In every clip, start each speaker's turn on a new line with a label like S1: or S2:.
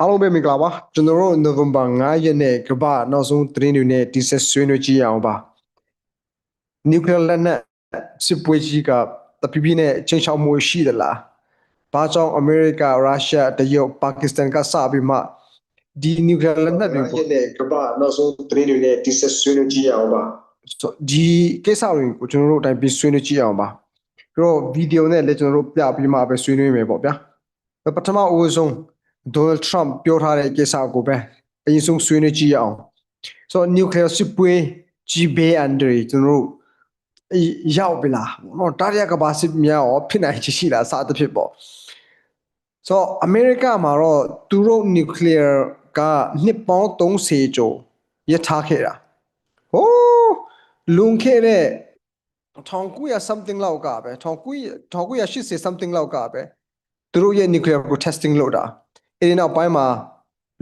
S1: အားလုံးပဲမင်္ဂလာပါကျွန်တော်တို့ November 9ရက်နေ့ကမ္ဘာနောက်ဆုံးသတင်းတွေနဲ့ဒီဆက်ဆွေးနွေးကြည့်ရအောင်ပါ Nuclear လက်နက်စစ်ပွဲကြီးကတပြပြနဲ့ချိန်ချောက်မှုရှိသလားဘာကြောင့်အမေရိကရုရှားတရုတ်ပါကစ္စတန်ကစပြီးမှဒီ Nuclear လက်နက်တွေကိုကမ္ဘာနောက်ဆုံးသတင်းတွေနဲ့ဒီဆက်ဆွေးနွေးကြည့်ရအောင်ပါဆိုဒီကိစ္စတွေကိုကျွန်တော်တို့အတိုင်းပြီးဆွေးနွေးကြည့်အောင်ပါပြီးတော့ဗီဒီယိုနဲ့လည်းကျွန်တော်တို့ပြပြီးမှပဲဆွေးနွေးမယ်ပေါ့ဗျာပထမအဦးဆုံး Donald Trump ပြောထားတဲ့ကိစ္စကိုပဲအရင်ဆုံးဆွေးနွေးကြည့်ရအောင်ဆိုတော့ nuclear စစ်ပွဲကြီးဘေးအန်ဒရီကျွန်တော်တို့ရောက်ပြီလားနော်တားရကဘာစစ်များရောဖြစ်နိုင်ချေရှိလားစသဖြင့်ပေါ့ဆိုတော့အမေရိကမှာတော့သူတို့ nuclear ကနှစ်ပေါင်း30ကျော်ရထားခဲ့တာဟိုးလွန်ခဲ့တဲ့1900 something လောက်ကပဲ1900 1980 something လောက်ကပဲသူတို့ရဲ့ nuclear ကို testing လုပ်တာ အဲဒီနောက်ပိုင်းမှာ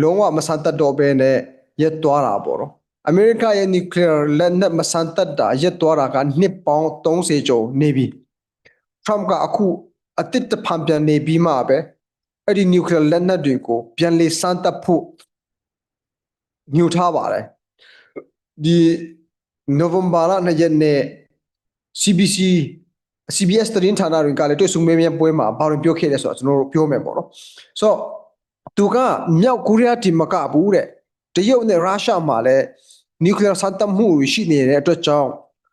S1: လုံးဝမဆန်သက်တော့ဘဲနဲ့ရက်သွားတာပေါ့နော်အမေရိကရဲ့ nuclear လက်နက်မဆန်သက်တာရက်သွားတာကနှစ်ပေါင်း30ကျော်နေပြီ Trump ကအခုအတစ်တဖန်ပြန်နေပြီးမှပဲအဲ့ဒီ nuclear လက်နက်တွေကိုပြန်လေစမ်းသပ်ဖို့ညှို့ထားပါတယ်ဒီ November လ2ရက်နေ့ CBC CBS သတင်းဌာနတွေကလည်းတွေ့ဆုံမေးမြန်းပွဲမှာဘာလို့ပြောခဲ့လဲဆိုတော့ကျွန်တော်တို့ပြောမယ်ပေါ့နော်ဆိုတော့ သူကမြောက်ကိုရီးယားတီမကဘူးတဲ့တရုတ်နဲ့ရုရှားမှာလည်းနျူကလ িয়ার စမ်းသပ်မှုတွေရှိနေတဲ့အတွက်ကြောင့်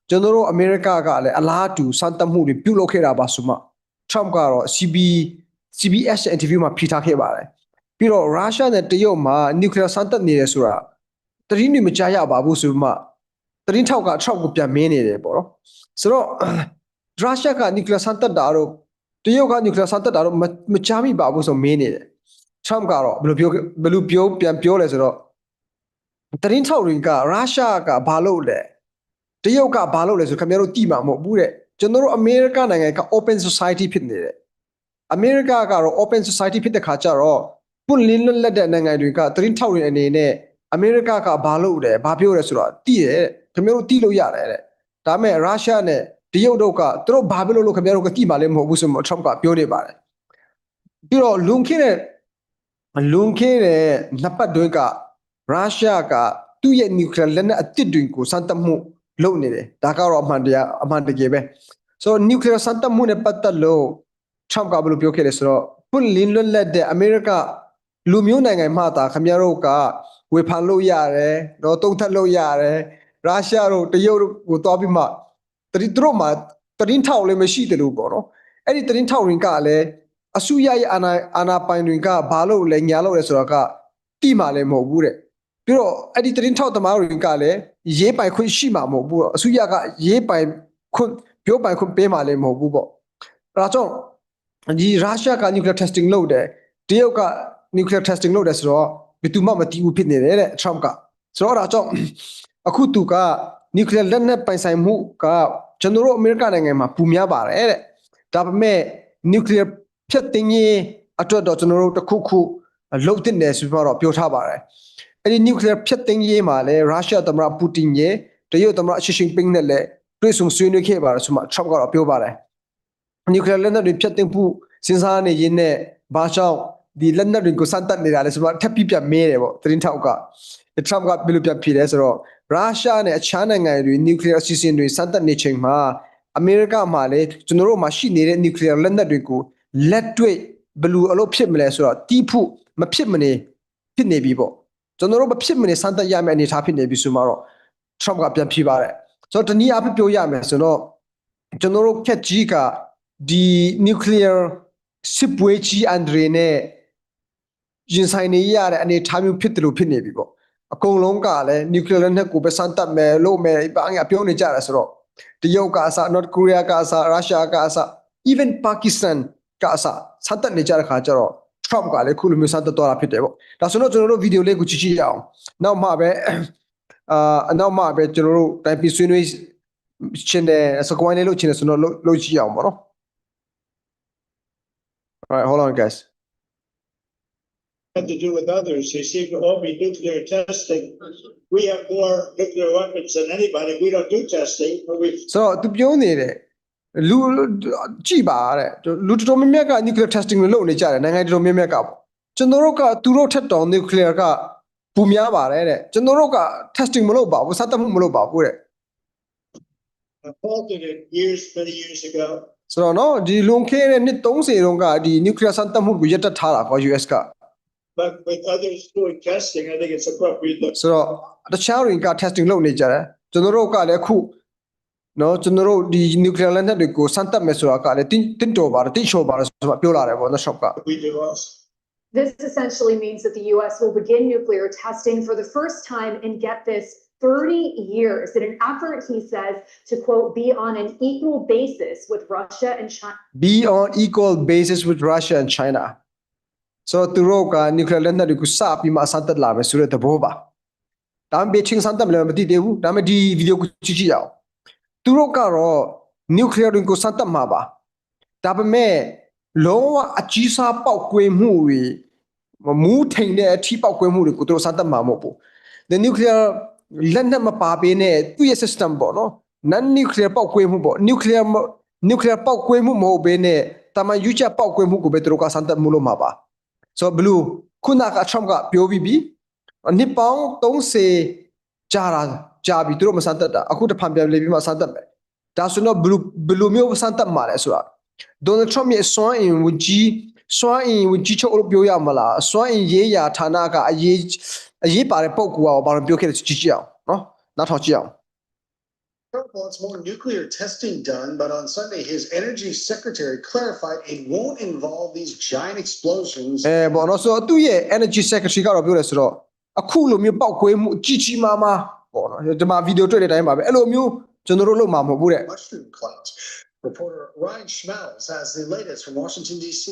S1: ကျွန်တော်တို့အမေရိကကလည်းအလားတူစမ်းသပ်မှုတွေပြုလုပ်ခဲ့တာပါဆိုမှ Trump ကတော့ CB CBS ရဲ့ interview မှာဖြေထားခဲ့ပါတယ်ပြီးတော့ရုရှားနဲ့တရုတ်မှာနျူကလ িয়ার စမ်းသပ်နေတယ်ဆိုတာတတိနေမကြားရပါဘူးဆိုမှတတိထောက်က Trump ကိုပြန်မင်းနေတယ်ပေါ့နော်ဆိုတော့ရုရှားကနျူကလ িয়ার စမ်းသပ်တာတော့တရုတ်ကနျူကလ িয়ার စမ်းသပ်တာတော့မကြားမိပါဘူးဆိုမင်းနေတယ် Trump ကတော့ဘယ်လိုပြောဘယ်လိုပြောပြန်ပြောလဲဆိုတော့တရင်ထောက်တွေကရုရှားကဘာလုပ်လဲတရုတ်ကဘာလုပ်လဲဆိုခင်ဗျားတို့တိမှာမဟုတ်ဘူးတဲ့ကျွန်တော်တို့အမေရိကနိုင်ငံက open society ဖြစ်နေတယ်အမေရိကကတော့ open society ဖြစ်တဲ့ခါကျတော့ပွင့်လင်းလွတ်လပ်တဲ့နိုင်ငံတွေကတရင်ထောက်တွေအနေနဲ့အမေရိကကဘာလုပ်လဲဘာပြောလဲဆိုတော့တိတယ်ခင်ဗျားတို့တိလို့ရတယ်တဲ့ဒါပေမဲ့ရုရှားနဲ့တရုတ်တို့ကသူတို့ဘာဖြစ်လို့လို့ခင်ဗျားတို့ကတိမှာလည်းမဟုတ်ဘူးဆိုတော့ Trump ကပြောနေပါတယ်ပြီးတော့လွန်ခဲ့တဲ့ လွန်ခဲ့တဲ့နှစ်ပတ်တွင်းကရုရှားကသူ့ရဲ့ nuclear လက်နက်အသစ်တွေကိုစမ်းသပ်မှုလုပ်နေတယ်ဒါကတော့အမှန်တရားအမှန်တကယ်ပဲဆိုတော့ nuclear စမ်းသပ်မှုနဲ့ပတ်သက်လို့ Trump ကဘယ်လိုပြောခဲ့လဲဆိုတော့ပွင့်လင်းလွတ်လပ်တဲ့အမေရိကလူမျိုးနိုင်ငံမှသာခင်ဗျားတို့ကဝေဖန်လို့ရတယ်တော့တုံ့ထက်လို့ရတယ်ရုရှားတို့တရုတ်တို့ကိုတွားပြီးမှတတိသူတို့မှတရင်ထောက်လည်းမရှိတယ်လို့ပေါ့နော်အဲ့ဒီတရင်ထောက်ရင်ကလည်း အစုရရဲ့အာနာအာနာပိုင်တွေကဘာလို့လဲညာလို့လဲဆိုတော့ကတိမှလည်းမဟုတ်ဘူးတဲ့ပြီးတော့အဲ့ဒီသတင်းထောက်သမားတွေကလည်းရေးပိုင်ခွင့်ရှိမှာမဟုတ်ဘူးအစုရကရေးပိုင်ခွင့်ပြောပိုင်ခွင့်ပေးမှာလည်းမဟုတ်ဘူးပေါ့အဲဒါကြောင့်ဒီရုရှားက nuclear testing လုပ်တယ်တရုတ်က nuclear testing လုပ်တယ်ဆိုတော့ဘယ်သူမှမတီးဘူးဖြစ်နေတယ်တဲ့ Trump ကဆိုတော့အဲဒါကြောင့်အခုသူက nuclear လက်နက်ပိုင်ဆိုင်မှုကကျွန်တော်တို့အမေရိကန်နိုင်ငံမှာပူများပါတယ်တဲ့ဒါပေမဲ့ nuclear ဖြတ်သိမ်းရေးအတွက်တော့ကျွန်တော်တို့တစ်ခုခုလှုပ်တင်တယ်ဆိုပြီးတော့ပြောထားပါတယ်အဲ့ဒီ nuclear ဖြတ်သိမ်းရေးမှာလည်းရုရှားသမ္မတပူတင်ရဲ့တရုတ်သမ္မတရှီရှင်းပင်းနဲ့လည်းတွေ့ဆုံဆွေးနွေးခဲ့ပါတယ်ဆိုမှ Trump ကတော့ပြောပါတယ် nuclear လက်နက်တွေဖြတ်သိမ်းဖို့စဉ်းစားနေရင်းနဲ့ဘာကြောင့်ဒီလက်နက်တွေကိုစမ်းသပ်နေတာလဲဆိုတော့ထပ်ပြီးပြန်မဲတယ်ပေါ့သတင်းထောက်က Trump ကဘယ်လိုပြန်ဖြေလဲဆိုတော့ရုရှားနဲ့အခြားနိုင်ငံတွေ nuclear အစီအစဉ်တွေစမ်းသပ်နေချိန်မှာအမေရိကမှာလည်းကျွန်တော်တို့မှာရှိနေတဲ့ nuclear လက်နက်တွေကို လက်တွေ့ဘယ်လိုအလုပ်ဖြစ်မလဲဆိုတော့တီးဖို့မဖြစ်မနေဖြစ်နေပြီပေါ့ကျွန်တော်တို့မဖြစ်မနေစမ်းသပ်ရမယ့်အနေအထားဖြစ်နေပြီဆိုမှတော့ Trump ကပြန်ဖြေပါတယ်ဆိုတော့တနည်းအားဖြင့်ပြောရမယ်ဆိုတော့ကျွန်တော်တို့ခက်ကြီးကဒီ nuclear စစ်ပွဲကြီးအန်ဒရီနဲ့ရင်ဆိုင်နေရတဲ့အနေအထားမျိုးဖြစ်တယ်လို့ဖြစ်နေပြီပေါ့အကုန်လုံးကလည်း nuclear လက်နက်ကိုပဲစမ်းသပ်မယ်လို့မယ်ဘာငါပြောနေကြတယ်ဆိုတော့တရုတ်ကအစ North Korea ကအစရုရှားကအစ even Pakistan ကအစစမ်းသပ်နေကြတဲ့ခါကျတော့ Trump ကလည်းခုလိုမျိုးစမ်းသပ်သွားတာဖြစ်တယ်ပေါ့ဒါဆိုတော့ကျွန်တော်တို့ဗီဒီယိုလေးကိုကြည့်ကြည့်ရအောင်နောက်မှပဲအာအနောက်မှပဲကျွန်တော်တို့တိုင်ပီဆွေးနွေးချင်းတဲ့စကွိုင်းလေးလုပ်ချင်းတဲ့ဆိုတော့လုပ်ကြည့်ရအောင်ပေါ့နော် Alright hold on guys
S2: had to do with others. They seem to all be nuclear testing. We have more nuclear weapons than anybody. We don't do testing, but we
S1: ဆိုတော့သူပြောနေတဲ့ လူကြည့်ပါတဲ့လူတော်တော်များများက nuclear testing လုပ်နေကြတယ်နိုင်ငံတော်တော်များများကပေါ့ကျွန်တော်တို့ကသူတို့ထက်တောင် nuclear ကပူများပါတယ်တဲ့ကျွန်တော်တို့က testing မလုပ်ပါဘူးစမ်းသပ်မှုမလုပ်ပါဘူးတဲ့
S2: I faulted it years, many years ago.
S1: ဆိုတော့နော်ဒီလွန်ခဲ့တဲ့နှစ်30တုန်းကဒီ nuclear စမ်းသပ်မှုကိုရပ်တန့်ထားတာကော US က
S2: But with others doing testing, I think it's appropriate that
S1: ဆိုတော့တခြားတွေက testing လုပ်နေကြတယ်ကျွန်တော်တို့ကလည်းအခု နော်ကျွန်တော်တို့ဒီ nuclear လက်နက်တွေကိုစမ်းသပ်မယ်ဆိုတာကလည်းတင်းတင်းတော်ပါတယ်တင်းချော်ပါတယ်ဆိုတော့ပြောလာတယ်ပေါ့နော် shop က
S2: we do also.
S3: This essentially means that the US will begin nuclear testing for the first time and get this 30 years in an effort, he says, to quote, be on an equal basis with Russia and China.
S1: be on equal basis with Russia and China ဆိုတော့သူတို့က nuclear လက်နက်တွေကိုစပြီးမှစမ်းသပ်လာမယ်ဆိုတဲ့သဘောပါဒါပေမဲ့ချင်းစမ်း သပ်မလဲမသိသေးဘူးဒါပေမဲ့ဒီဗီဒီယိုကိုကြည့်ကြည့်ရအောင်သူတို့ကတော့ nuclear တွေကိုစမ်းသပ်မှာပါဒါပေမဲ့လုံးဝအကြီးစားပောက်ကွေးမှုတွေမူးထိန်တဲ့အထီးပောက်ကွေးမှုတွေကိုသူတို့စမ်းသပ်မှာမဟုတ်ဘူး the nuclear လက်နက်မပါပေးနဲ့သူ့ရဲ့ system ပေါ့နော် non nuclear ပောက်ကွေးမှုပေါ့ nuclear မ nuclear ပောက်ကွေးမှုမဟုတ်ဘဲနဲ့တာမန်ယူချက်ပောက်ကွေးမှုကိုပဲသူတို့ကစမ်းသပ်မှုလို့မှာပါဆိုတော့ဘလူးခုနက Trump ကပြောပြီးပြီနှစ်ပေါင်း30ကြာတာကြာပြီသူတို့မစမ်းသပ်တာအခုတစ်ဖန်ပြန်လေပြီးမှစမ်းသပ်မယ်ဒါဆိုတော့ဘလူးဘလူးမျိုးစမ်းသပ်မှာလဲဆိုတာ Donald Trump ရဲ့စွမ်းအင်ဝန်ကြီးစွမ်းအင်ဝန်ကြီးချုပ်လို့ပြောရမလားစွမ်းအင်ရေးရာဌာနကအရေးအရေးပါတဲ့ပုံကူအောင်ဘာလို့ပြောခဲ့လဲကြည့်ကြည့်အောင်နော်နောက်ထောင်ကြည့်အောင်
S4: Trump wants more nuclear testing done, but on Sunday, his energy secretary clarified it won't involve these giant explosions.
S1: အဲဘောနော်ဆိုတော့သူ့ရဲ့ energy secretary ကတော့ပြောတယ်ဆိုတော့အခုလိုမျိုးပောက်ကွေးမှုအကြီးကြီးမားမား ပေါ့နော်ဒီမှာဗီဒီယိုတွေ့တဲ့အတိုင်းပါပဲအဲ့လိုမျိုးကျွန်တော်တို့လုပ်မှာမဟုတ်ဘူးတဲ့
S4: mushroom clouds. Reporter Ryan Schmelz has the latest from Washington, D.C.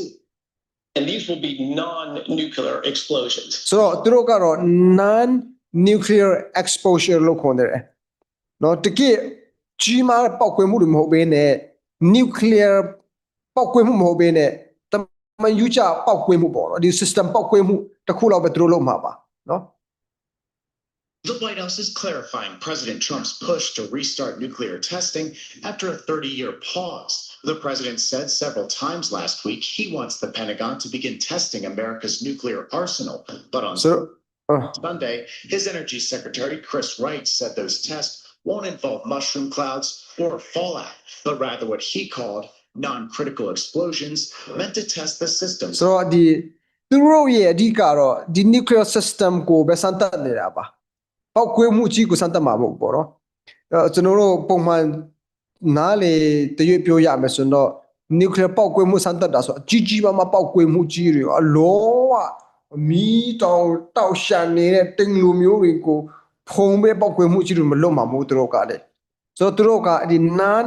S5: And these will be non-nuclear explosions.
S1: ဆိုတော့သူတို့ကတော့ non nuclear exposure လို့ခေါ်နေတယ်နော်တကယ်ကြီးမားတဲ့ပောက်ကွေးမှုတွေမဟုတ်ဘဲနဲ့ nuclear ပောက်ကွေးမှုမဟုတ်ဘဲနဲ့တမန်ယူချပောက်ကွေးမှုပေါ့နော်ဒီ system ပောက်ကွေးမှုတစ်ခုလောက်ပဲသူတို့လုပ်မှာပါနော်
S6: The White House is clarifying President Trump's push to restart nuclear testing after a 30 year pause. The president said several times last week he wants the Pentagon to begin testing America's nuclear arsenal. But on
S1: ဆိုတော့အာ
S6: Sunday, his energy secretary, Chris Wright, said those tests won't involve mushroom clouds or fallout, but rather what he called non critical explosions meant to test the system.
S1: ဆိုတော့ဒီသူတို့ရဲ့အဓိကတော့ဒီ nuclear system ကိုပဲစမ်းသပ်နေတာပါ ပောက်ကွေးမှုကြီးကိုစမ်းသပ်မှာမဟုတ်ဘူးပေါ့နော်အဲကျွန်တော်တို့ပုံမှန်နားလေတရွေ့ပြောရမယ်ဆိုတော့ nuclear ပောက်ကွေးမှုစမ်းသပ်တာဆိုအကြီးကြီးမားမားပောက်ကွေးမှုကြီးတွေအလုံးဝမီးတောင်တောက်ရှန်နေတဲ့တင်လူမျိုးတွေကိုဖုံးပဲပောက်ကွေးမှုကြီးတွေမလွတ်မှာမဟုတ်သူတို့ကလည်းဆိုတော့သူတို့ကဒီ non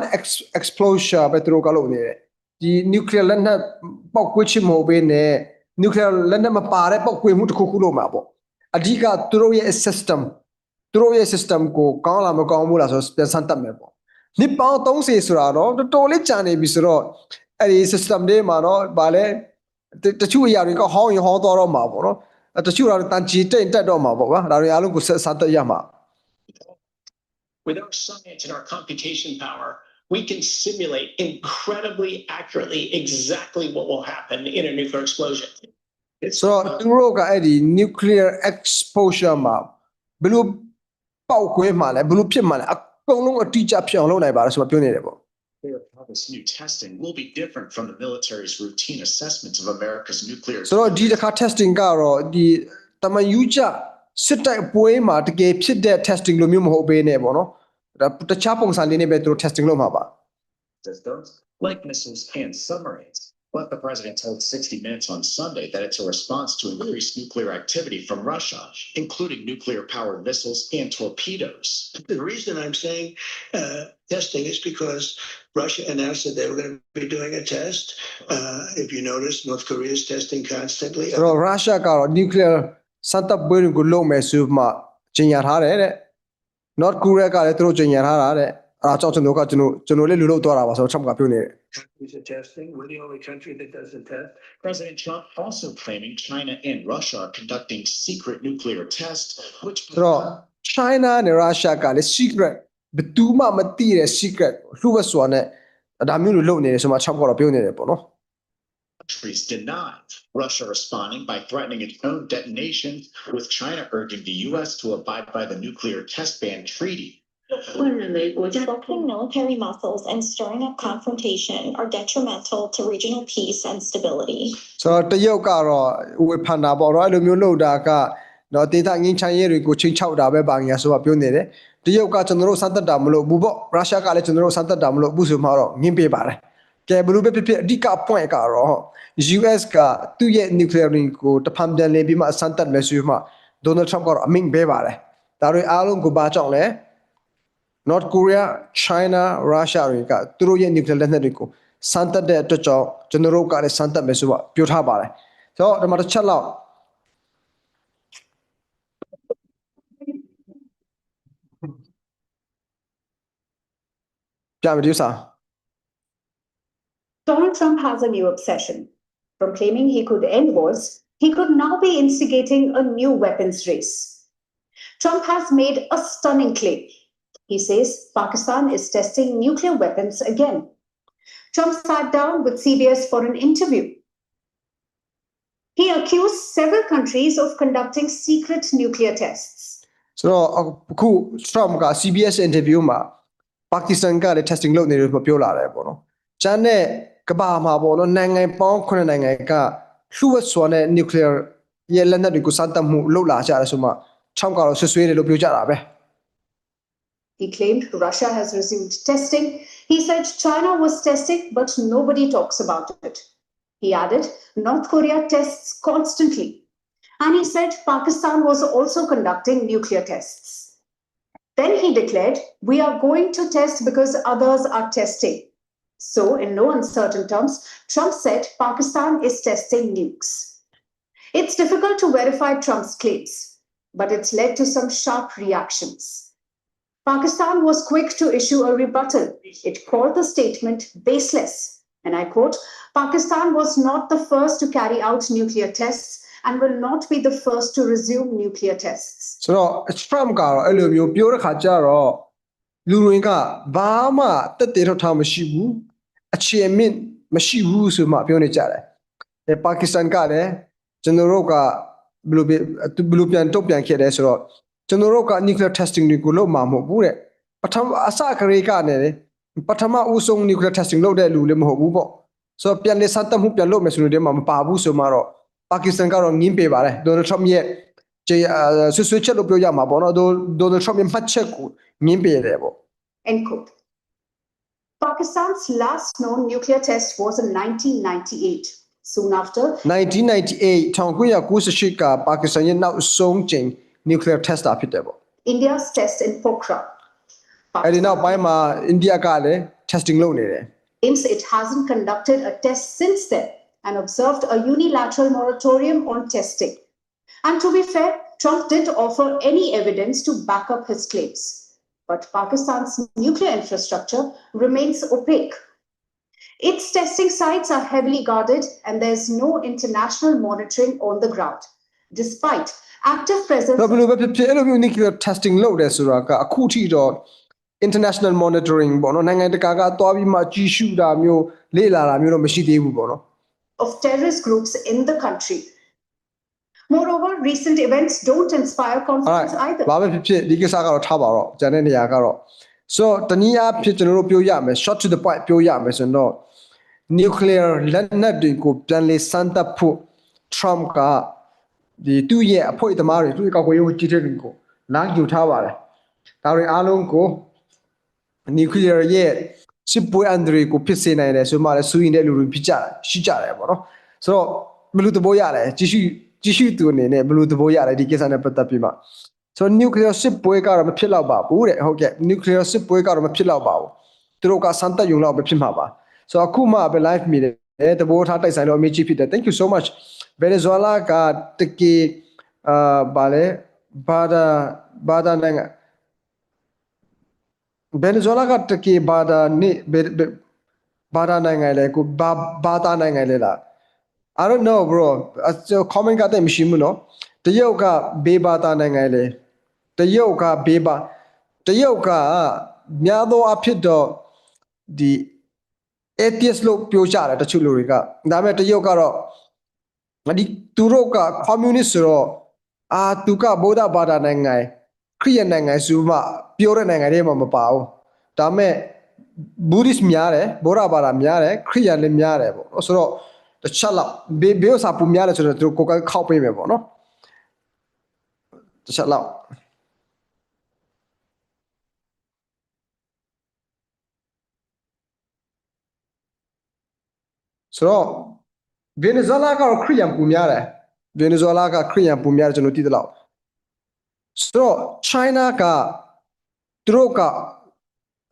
S1: explosion ပဲသူတို့ကလုပ်နေတယ်ဒီ nuclear လက်နက်ပောက်ကွေးချင်မဟုတ်ဘဲနဲ့ nuclear လက်နက်မပါတဲ့ပောက်ကွေးမှုတစ်ခုခုလို့မှာပေါ့အဓိကသူတို့ရဲ့ system သူတို့ရဲ့ system ကိုကောင်းလားမကောင်းဘူးလားဆိုတော့ပြန်စမ်းသပ်မယ်ပေါ့နှစ်ပေါင်း30ဆိုတာတော့တော်တော်လေးကြာနေပြီဆိုတော့အဲ့ဒီ system တွေမှာတော့ဗာလဲတတချို့အရာတွေကဟောင်းရင်ဟောင်းသွားတော့မှာပေါ့နော်အဲ့တချို့တော့တန်ကြီးတိတ်တက်တော့မှာပေါ့ကွာဒါတွေအားလုံးကိုဆက်စမ်းသပ်ရမှာ
S5: With our science and our computation power, we can simulate incredibly accurately exactly what will happen in a nuclear explosion. It's
S1: ဆိုတော့သူတို့ကအဲ့ဒီ nuclear exposure မှာဘယ်လို ပောက်ကွဲမှာလဲဘယ်လိုဖြစ်မှာလဲအကုန်လုံးအတိအကျဖြစ်အောင်လုပ်နိုင်ပါတယ်ဆိုတော့ပြောနေတယ်ပေါ့
S6: Clear how this new testing will be different from the military's routine assessments of America's nuclear.
S1: ဆိုတော့ဒီတစ်ခါ testing ကတော့ဒီတမန်ယူချစစ်တိုက်ပွဲမှာတကယ်ဖြစ်တဲ့ testing လိုမျိုးမဟုတ်ဘဲနဲ့ပေါ့နော်ဒါတခြားပုံစံလေးနဲ့ပဲသူတို့ testing လုပ်မှာပါ
S6: systems like missiles and submarines. But the president told 60 Minutes on Sunday that it's a response to increased nuclear activity from Russia, including nuclear powered missiles and torpedoes.
S2: The reason I'm saying uh, testing is because Russia announced that they were going to be doing a test. Uh, if you notice, North Korea is testing constantly.
S1: ဆိုတော့ Russia ကတော့ nuclear စမ်းသပ်ပွဲတွေကိုလုပ်မယ်ဆိုမှကြေညာထားတယ်တဲ့ North Korea ကလည်းသူတို့ကြေညာထားတာတဲ့ အဲဒါကြောင့်ကျွန်တော်ကကျွန်တော်ကျွန်တော်လည်းလူလို့သွားတာပါဆိုတော့ Trump ကပြောနေတယ်
S2: Countries are testing. We're the only country that doesn't test.
S6: President Trump also claiming China and Russia are conducting secret nuclear tests, which
S1: ဆိုတော့ China နဲ့ Russia ကလည်း secret ဘယ်သူမှမသိတဲ့ secret လှုပ်ဝက်စွာနဲ့ဒါမျိုးလိုလုပ်နေတယ်ဆိုမှ Trump ကတော့ပြောနေတယ်ပေါ့နော်
S6: countries deny. Russia responding by threatening its own detonation, with China urging the U.S. to abide by the nuclear test ban treaty.
S7: Disrupting military muscles and stirring up confrontation are detrimental to regional peace and stability.
S1: ဆိုတော့တရုတ်ကတော့ဝေဖန်တာပေါ့နော်အဲ့လိုမျိုးလုပ်တာကနော်ဒေသငင်းချမ်းရေးတွေကိုချိန်ချောက်တာပဲပါငါဆိုတော့ပြောနေတယ်။တရုတ်ကကျွန်တော်တို့စမ်းသပ်တာမလို့ဘူးပေါ့ရုရှားကလည်းကျွန်တော်တို့စမ်းသပ်တာမလို့ဘူးဆိုမှတော့ငင်းပေးပါတယ်။ကဲဘလူးပဲဖြစ်ဖြစ်အဓိက point ကတော့ US ကသူ့ရဲ့ nuclear ကိုတဖန်ပြန်လည်ပြီးမှစမ်းသပ်မယ်ဆိုမှ Donald Trump ကတော့အမိန့်ပေးပါတယ်။ဒါတွေအားလုံးကိုဘာကြောင့်လဲ။ North Korea China Russia တွေကသူတို့ရဲ့ nuclear လက်နက်တွေကိုစမ်းသက်တဲ့အတွက်ကြောင့်ကျွန်တော်တို့ကလည်းစမ်းသက်မယ်ဆိုတော့ပြောထားပါတယ်ဆိုတော့ဒီမှာတစ်ချက်လောက်ပြန်ပြီးစား
S3: Donald Trump has a new obsession. From claiming he could end wars, he could now be instigating a new weapons race. Trump has made a stunning claim. He says Pakistan is testing nuclear weapons again. Trump sat down with CBS for an interview. He accused several countries of conducting secret nuclear tests.
S1: ဆိုတော့အခု Trump က CBS interview မှာပါကစ္စတန်ကလည်း testing လုပ်နေတယ်လို့ပြောလာတယ်ပေါ့နော်။ကျန်တဲ့ကမ္ဘာမှာပေါ့နော်နိုင်ငံပေါင်း9နိုင်ငံကလှုပ်ဆွမ်းတဲ့ nuclear ရဲ့လက်နက်တွေကိုစမ်းသပ်မှုလုပ်လာကြတယ်ဆိုမှ Trump ကတော့ဆွဆွေးတယ်လို့ပြောကြတာပဲ
S3: he claimed Russia has resumed testing. He said China was testing, but nobody talks about it. He added North Korea tests constantly. And he said Pakistan was also conducting nuclear tests. Then he declared, We are going to test because others are testing. So, in no uncertain terms, Trump said Pakistan is testing nukes. It's difficult to verify Trump's claims, but it's led to some sharp reactions. Pakistan was quick to issue a rebuttal. It called the statement baseless. And I quote Pakistan was not the first to carry out nuclear tests and will not be the first to resume nuclear tests.
S1: ဆိုတော့ Trump ကတော့အဲ့လိုမျိုးပြောတဲ့ခါကျတော့လူတွေကဘာမှတက်တေထောက်ထားမရှိဘူးအခြေအမြင့်မရှိဘူးဆိုမှပြောနေကြတယ်အဲပါကစ္စတန်ကလည်းကျွန်တော်တို့ကဘယ်လိုပဲဘယ်လိုပြန်တုတ်ပြန်ခဲ့တယ်ဆိုတော့ ကျွန်တော်တို့က nuclear testing တွေကိုလုပ်မှာမဟုတ်ဘူးတဲ့ပထမအစကရေကနေလေပထမဦးဆုံး nuclear testing လုပ်တဲ့လူလည်းမဟုတ်ဘူးပေါ့ဆိုတော့ပြန်လေစမ်းသပ်မှုပြန်လုပ်မယ်ဆိုလို့ဒီမှာမပါဘူးဆိုမှတော့ပါကစ္စတန်ကတော့ငင်းပေးပါတယ် Donald Trump ရဲ့ကျေဆွဆွချက်လို့ပြောရမှာပေါ့နော်ဒေါ်ဒေါ်နယ်ထရမ့်ရဲ့မှတ်ချက်ကိုငင်းပေးတယ်ပေါ့
S3: End quote. Pakistan's last known nuclear test was in 1998. Soon after,
S1: 1998 1998ကပါကစ္စတန်ရဲ့နောက်ဆုံးချိန် nuclear test တာဖြစ်တယ်ပေါ့
S3: India's test in Pokhara.
S1: အဲ့ဒီနောက်ပိုင်းမှာအိန္ဒိယကလည်း testing လုပ်နေတယ်
S3: claims it hasn't conducted a test since then and observed a unilateral moratorium on testing. And to be fair, Trump didn't offer any evidence to back up his claims. But Pakistan's nuclear infrastructure remains opaque. Its testing sites are heavily guarded and there's no international monitoring on the ground, despite active presence.
S1: တော့ဘယ်လိုပဲဖြစ်ဖြစ်အဲ့လိုမျိုး nuclear testing လုပ်တယ်ဆိုတာကအခုထိတော့ international monitoring ပေါ့နော်နိုင်ငံတကာကသွားပြီးမှကြီးစုတာမျိုးလေ့လာတာမျိုးတော့မရှိသေးဘူးပေါ့နော်
S3: of terrorist groups in the country. Moreover, recent events don't inspire confidence either.
S1: ဘာပဲဖြစ်ဖြစ်ဒီကိစ္စကတော့ထားပါတော့ကျန်တဲ့နေရာကတော့ဆိုတော့တနည်းအားဖြင့်ကျွန်တော်တို့ပြောရမယ် short to the point ပြောရမယ်ဆိုရင်တော့ nuclear လက်နက်တွေကိုပြန်လေစမ်းသပ်ဖို့ Trump က ဒီသူ့ရဲ့အဖွဲ့သမားတွေသူ့ရဲ့ကောက်ွယ်ရေးကြီးတဲ့တွေကိုလာကြူထားပါတယ်ဒါတွေအားလုံးကို nuclear ရဲ့စစ်ပွဲအန္တရာယ်ကိုဖြစ်စေနိုင်တယ်ဆိုမှလည်းစူရင်တဲ့လူတွေဖြစ်ကြတယ်ရှိကြတယ်ပေါ့နော်ဆိုတော့ဘယ်လိုသဘောရလဲကြည့်ရှုကြည့်ရှုသူအနေနဲ့ဘယ်လိုသဘောရလဲဒီကိစ္စနဲ့ပတ်သက်ပြီးမှဆိုတော့ nuclear စစ်ပွဲကတော့မဖြစ်တော့ပါဘူးတဲ့ဟုတ်ကဲ့ nuclear စစ်ပွဲကတော့မဖြစ်တော့ပါဘူးသူတို့ကစမ်းသပ်ယုံတော့ပဲဖြစ်မှာပါဆိုတော့အခုမှပဲ live မြင်တယ် သဘောထားတိုက်ဆိုင်တော့အမေကြီးဖြစ်တယ် thank you so much Venezuela ကတကယ်အာဗာလဲဘာသာဘာသာနိုင်ငံ Venezuela ကတကယ်ဘာသာနေဘာသာနိုင်ငံလေကိုဘာဘာသာနိုင်ငံလေလား I don't know bro အစ comment ကတည်းမရှိဘူးနော်တရုတ်ကဘေးဘာသာနိုင်ငံလေတရုတ်ကဘေးဘာတရုတ်ကများသောအဖြစ်တော့ဒီ atheist လို့ပြောကြတယ်တချို့လူတွေကဒါပေမဲ့တရုတ်ကတော့ဒီသူတို့က communist ဆိုတော့အာသူကဗုဒ္ဓဘာသာနိုင်ငံခရစ်ယာန်နိုင်ငံဆိုမှပြောတဲ့နိုင်ငံတွေမှာမပါဘူးဒါပေမဲ့ Buddhist များတယ်ဗုဒ္ဓဘာသာများတယ်ခရစ်ယာန်လည်းများတယ်ပေါ့နော်ဆိုတော့တစ်ချက်လောက်ဘေးဘေးဥစားပူများတယ်ဆိုတော့သူတို့ကိုယ်ကခောက်ပေးမယ်ပေါ့နော်တစ်ချက်လောက် ဆိုတော့ဗင်နီဇွဲလားကတော့ခရစ်ယာန်ပူများတယ်ဗင်နီဇွဲလားကခရစ်ယာန်ပူများတယ်ကျွန်တော်သိသလောက်ဆိုတော့ China ကသူတို့က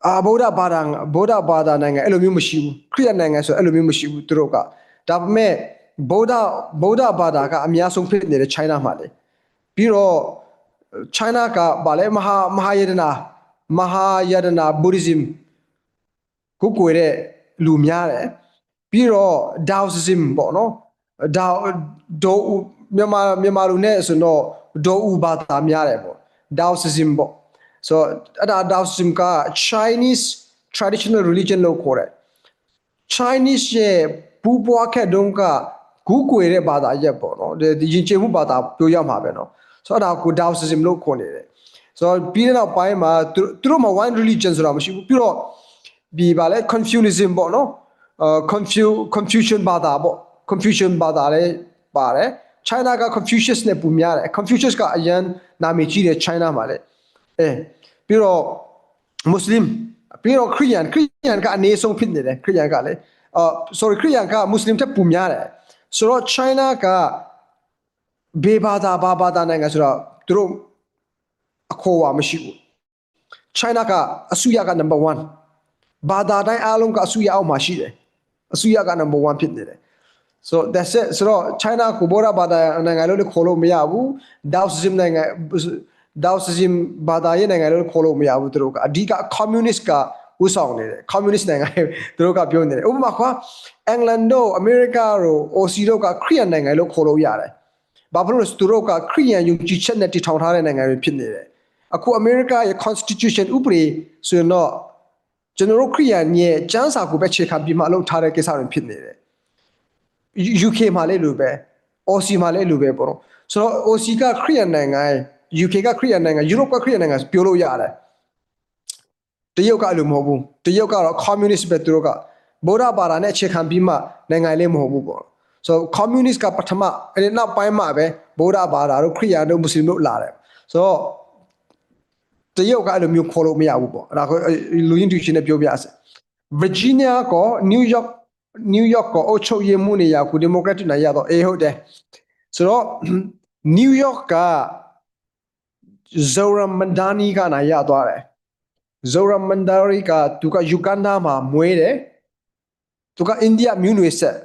S1: အာဗုဒ္ဓဘာသာဗုဒ္ဓဘာသာနိုင်ငံအဲ့လိုမျိုးမရှိဘူးခရစ်ယာန်နိုင်ငံဆိုအဲ့လိုမျိုးမရှိဘူးသူတို့ကဒါပေမဲ့ဗုဒ္ဓဗုဒ္ဓဘာသာကအများဆုံးဖြစ်နေတဲ့ China မှာလေပြီးတော့ China ကဗာလဲမဟာမဟာယတနာမဟာယတနာ Buddhism ကိုကိုွယ်တဲ့လူများတယ် ပြီးတော့ Daoism ပေါ့နော်ဒါဒေါမြန်မာမြန်မာလူနဲ့ဆိုတော့ဒေါဥဘာသာများတယ်ပေါ့ Daoism ပေါ့ဆိုတော့အဲ့ဒါ Daoism က Chinese traditional religion လို့ခေါ်တယ် Chinese ရဲ့ပူပွားခဲ့တုန်းကဂူးကွေတဲ့ဘာသာရက်ပေါ့နော်ဒီယဉ်ကျေးမှုဘာသာပြောရမှာပဲနော်ဆိုတော့ဒါကို Daoism လို့ခေါ်နေတယ်ဆိုတော့ပြီးတဲ့နောက်ပိုင်းမှာသူသူတို့မှာ one religion ဆိုတာမရှိဘူးပြီးတော့ဒီဗာလဲ Confucianism ပေါ့နော်အာ Confu Confucian ဘာသာပေါ့ Confucian ဘာသာလည်းပါတယ် China က Confucius နဲ့ပူများတယ် Confucius ကအရန်နာမည်ကြီးတယ် China မှာလည်းအဲပြီးတော့ Muslim ပြီးတော့ Christian Christian ကအနေဆုံးဖြစ်နေတယ် Christian ကလည်းအာ sorry Christian က Muslim ထက်ပူများတယ်ဆိုတော့ China ကဘေးဘာသာဘာဘာသာနိုင်ငံဆိုတော့သူတို့အခေါ်အဝါမရှိဘူး China ကအစုရက number 1ဘာသာတိုင်းအားလုံးကအစုရအောက်မှာရှိတယ် အစုရက number 1ဖြစ်နေတယ် so that's it ဆိုတော့ China ကိုဘောရဘာသာနိုင်ငံလို့လည်းခေါ်လို့မရဘူး Daoism နိုင်ငံ Daoism ဘာသာရေးနိုင်ငံလို့ခေါ်လို့မရဘူးသူတို့ကအဓိက communist ကဥဆောင်နေတယ် communist နိုင်ငံသူတို့ကပြောနေတယ်ဥပမာကွာအင်္ဂလန်တို့အမေရိကတို့ OC တို့ကခရီးယန်နိုင်ငံလို့ခေါ်လို့ရတယ်ဘာဖြစ်လို့လဲဆိုသူတို့ကခရီးယန်ယုံကြည်ချက်နဲ့တည်ထောင်ထားတဲ့နိုင်ငံတွေဖြစ်နေတယ်အခုအမေရိကရဲ့ constitution ဥပဒေဆိုရင်တော့ ကျွန်တော်တို့ခရီးယန်ရဲ့ကျန်းစာကိုပဲခြေခံပြီးမှအလုပ်ထားတဲ့ကိစ္စတွေဖြစ်နေတယ် UK မှာလည်းလိုပဲ OC မှာလည်းလိုပဲပေါ့နော်ဆိုတော့ OC ကခရီးယန်နိုင်ငံ UK ကခရီးယန်နိုင်ငံ Europe ကခရီးယန်နိုင်ငံပြောလို့ရတယ်တရုတ်ကအဲ့လိုမဟုတ်ဘူးတရုတ်ကတော့ communist ပဲသူတို့ကဗုဒ္ဓဘာသာနဲ့အခြေခံပြီးမှနိုင်ငံလေးမဟုတ်ဘူးပေါ့ဆိုတော့ communist ကပထမအဲ့ဒီနောက်ပိုင်းမှာပဲဗုဒ္ဓဘာသာတို့ခရီးယန်တို့မွတ်စလင်တို့လာတယ်ဆိုတော့ တရုတ်ကအဲ့လိုမျိုးခေါ်လို့မရဘူးပေါ့အဲ့ဒါကိုလူရင်းတူရှင်နဲ့ပြောပြစေ Virginia ကော New York New York ကိုအုပ်ချုပ်ရေးမှုနေရာကို Democratic နိုင်ရတော့အေးဟုတ်တယ်ဆိုတော့ New York က Zoran Mandani ကနိုင်ရသွားတယ် Zoran Mandani ကသူက Uganda မှာမွေးတယ်သူကအိန္ဒိယမြို့နယ်ဆက်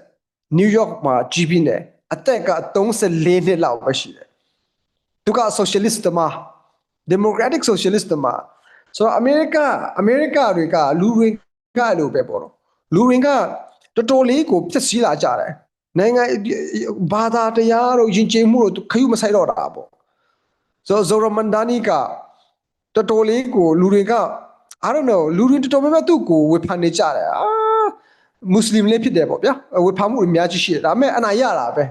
S1: New York မှာကြီးပြင်းတယ်အသက်က34နှစ်လောက်ပဲရှိတယ်သူက socialist တမ democratic socialist တမဆိုတော့အမေရိကအမေရိကတွေကလူတွေကလိုပဲပေါ့နော်လူတွေကတော်တော်လေးကိုပြစ်စည်းလာကြတယ်နိုင်ငံဘာသာတရားတို့ယဉ်ကျေးမှုတို့ခရုမဆိုင်တော့တာပေါ့ဆိုတော့ဇိုရမန်ဒနီကတော်တော်လေးကိုလူတွေက I don't know လူတွေတော်တော်များများသူ့ကိုဝေဖန်နေကြတယ်အာမွတ်စလင်လေးဖြစ်တယ်ပေါ့ဗျာဝေဖန်မှုအများကြီးရှိတယ်ဒါပေမဲ့အနာရတာပဲ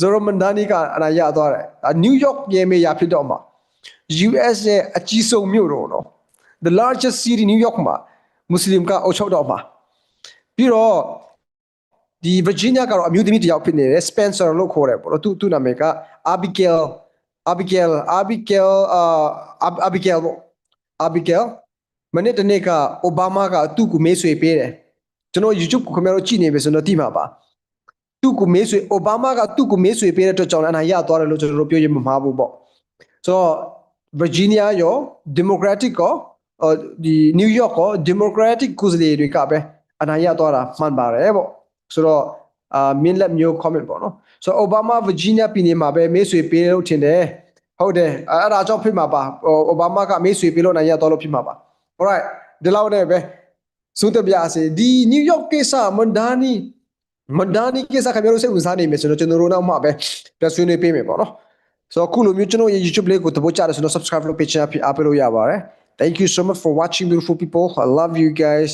S1: ဇိုရမန်ဒနီကအနာရသွားတယ်နယူးယောက်ရေမေယာဖြစ်တော့မှာ US ရဲ့အကြီးဆုံးမြို့တော်နော် the largest city New York မှာမွတ်စလင်ကအုပ်ချုပ်တော့မှာပြီးတော့ဒီ Virginia ကတော့အမျိုးသမီးတစ်ယောက်ဖြစ်နေတယ် Spencer လို့ခေါ်တယ်ပေါ့နော်သူသူနာမည်က Abigail Abigail Abigail အာ Abigail ပေါ့ Abigail မနေ့တနေ့က Obama ကသူ့ကိုမေးဆွေပေးတယ်ကျွန်တော် YouTube ကိုခင်ဗျားတို့ကြည့်နေပြီဆိုတော့သိမှာပါသူ့ကိုမေးဆွေ Obama ကသူ့ကိုမေးဆွေပေးတဲ့အတွက်ကြောင့်လည်းအနာရသွားတယ်လို့ကျွန်တော်တို့ပြောရင်မမှားဘူးပေါ့ ဆိုတော့ Virginia ရော Democratic ရောအော်ဒီ New York ရော Democratic ကိုယ်စားလှယ်တွေကပဲအနိုင်ရသွားတာမှန်ပါတယ်ပေါ့ဆိုတော့အာမင်းလက်မျိုး comment ပေါ့နော်ဆိုတော့ Obama Virginia ပြည်နယ်မှာပဲမေးဆွေပေးလို့ထင်တယ်ဟုတ်တယ်အဲ့အဲ့ဒါကြောင့်ဖြစ်မှာပါဟို Obama ကမေးဆွေပေးလို့နိုင်ရသွားလို့ဖြစ်မှာပါ alright ဒီလောက်နဲ့ပဲစုတပြားစေဒီ New York ကိစ္စမန်ဒါနီမန်ဒါနီကိစ္စခင်ဗျားတို့စိတ်ဝင်စားနေမယ်ဆိုတော့ကျွန်တော်တို့နောက်မှပဲပြန်ဆွေးနွေးပေးမယ်ပေါ့နော် ဆိုတော့ခုလိုမျိုးကျွန်တော်ရဲ့ YouTube လေးကိုသဘောကျတယ်ဆိုတော့ subscribe လုပ်ပေးချင်အဖြစ်အားပေးလို့ရပါတယ် Thank you so much for watching beautiful people I love you guys